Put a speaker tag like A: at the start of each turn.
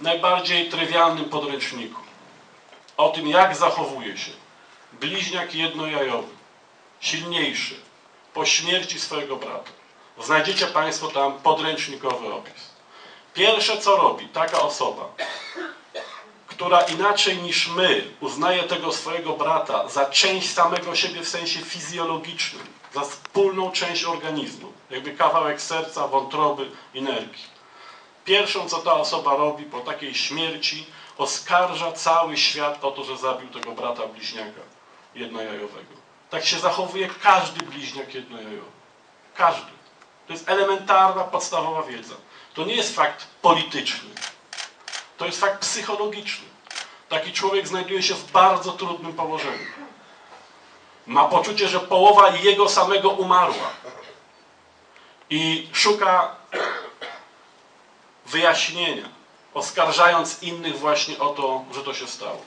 A: najbardziej trywialnym podręczniku o tym, jak zachowuje się bliźniak jednojajowy, silniejszy, po śmierci swojego brata. Znajdziecie Państwo tam podręcznikowy opis. Pierwsze, co robi taka osoba, która inaczej niż my uznaje tego swojego brata za część samego siebie w sensie fizjologicznym, za wspólną część organizmu, jakby kawałek serca, wątroby i nerki. Pierwszą, co ta osoba robi po takiej śmierci, oskarża cały świat o to, że zabił tego brata bliźniaka jednojajowego. Tak się zachowuje każdy bliźniak jednojajowy. Każdy. To jest elementarna, podstawowa wiedza. To nie jest fakt polityczny. To jest fakt psychologiczny. Taki człowiek znajduje się w bardzo trudnym położeniu. Ma poczucie, że połowa jego samego umarła. I szuka wyjaśnienia, oskarżając innych właśnie o to, że to się stało.